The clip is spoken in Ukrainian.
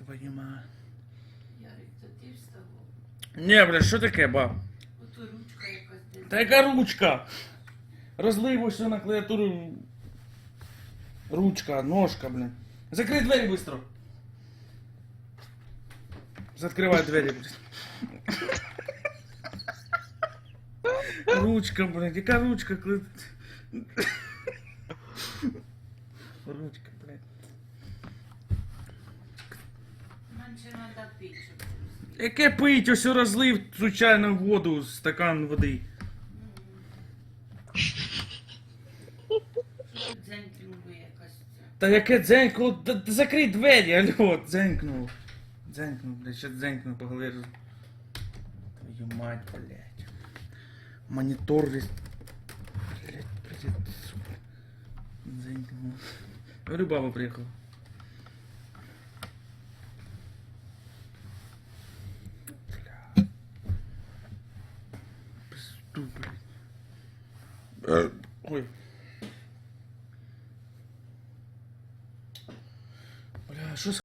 Твою мать. Ярик, то ти вставав. Ні, бля, що таке, баб? Ото ручка якась десь. Та яка ручка? Розлив все на клавіатуру. Ручка, ножка, блин. Закрий двері быстро. Закривай двері, блин. Ручка, блин, яка ручка? кли- Ручка, блин. Яке пить, ось розлив случайно воду, стакан води. Та яке дзенькнуло? Д- д- Закрий двері, алло, дзенькнув. Дзенькнув, блядь, ще дзенькнув по голові. роз- Твою мать, блядь. Монітор. Блядь, блядь, сука. Дзенькнув. Говорю, баба приїхала. Ютуб. Е, Ой. Бля, що